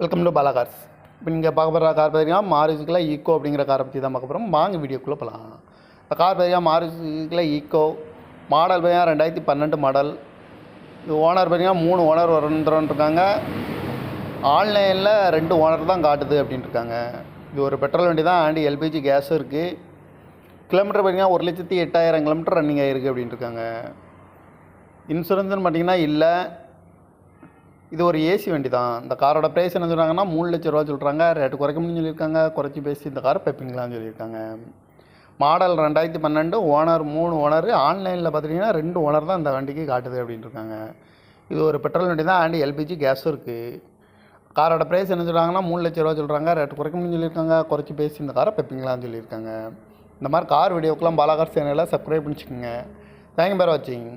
Welcome to Bala cars இப்போ நீங்கள் பார்க்க போகிற கார் பார்த்தீங்கன்னா மாருதிக்கில் ஈக்கோ அப்படிங்கிற காரை பற்றி தான் பார்க்க போகிறோம் வாங்க வீடியோக்குள்ளே போகலாம் இந்த கார் பார்த்தீங்கன்னா மாருதிக்கில் ஈக்கோ மாடல் பார்த்தீங்கன்னா ரெண்டாயிரத்தி பன்னெண்டு மாடல் இது ஓனர் பார்த்தீங்கன்னா மூணு ஓனர் இருக்காங்க. ஆன்லைனில் ரெண்டு ஓனர் தான் காட்டுது அப்படின்ட்டு இருக்காங்க இது ஒரு பெட்ரோல் வண்டி தான் ஆண்டி எல்பிஜி கேஸும் இருக்குது கிலோமீட்டர் பார்த்தீங்கன்னா ஒரு லட்சத்தி எட்டாயிரம் கிலோமீட்டர் ரன்னிங் ஆகிருக்கு அப்படின்ட்டு இருக்காங்க இன்சூரன்ஸ்னு பார்த்தீங்கன்னா இல்லை. இது ஒரு ஏசி வண்டி தான். இந்த காரோட ப்ரைஸ் என்ன சொல்கிறாங்கன்னா மூணு லட்ச ரூபா சொல்கிறாங்க ரேட்டு குறைக்கணும்னு சொல்லியிருக்காங்க. குறைச்சி பேசி இந்த காரை பெப்பிங்களான்னு சொல்லியிருக்காங்க. மாடல் ரெண்டாயிரத்தி பன்னெண்டு ஓனர் மூணு ஓனர் ஆன்லைனில் பார்த்துட்டிங்கன்னா ரெண்டு ஓனர் தான் இந்த வண்டிக்கு காட்டுது அப்படின்னு இருக்காங்க இது ஒரு பெட்ரோல் வண்டி தான். அண்ட் எல்பிஜி கேஸும் இருக்குது காரோட ப்ரைஸ் என்ன சொல்கிறாங்கன்னா மூணு லட்ச ரூபா சொல்கிறாங்க ரேட்டு குறைக்கணும்னு சொல்லியிருக்காங்க. குறைச்சி பேசி இந்த காரை பெப்பிங்களான்னு சொல்லியிருக்காங்க. இந்த மாதிரி கார் வீடியோக்கெலாம் பாலாகார் சேனலில் சப்ஸ்கிரைப் பண்ணிச்சுக்கோங்க. தேங்க்யூ பேர் வாட்சிங்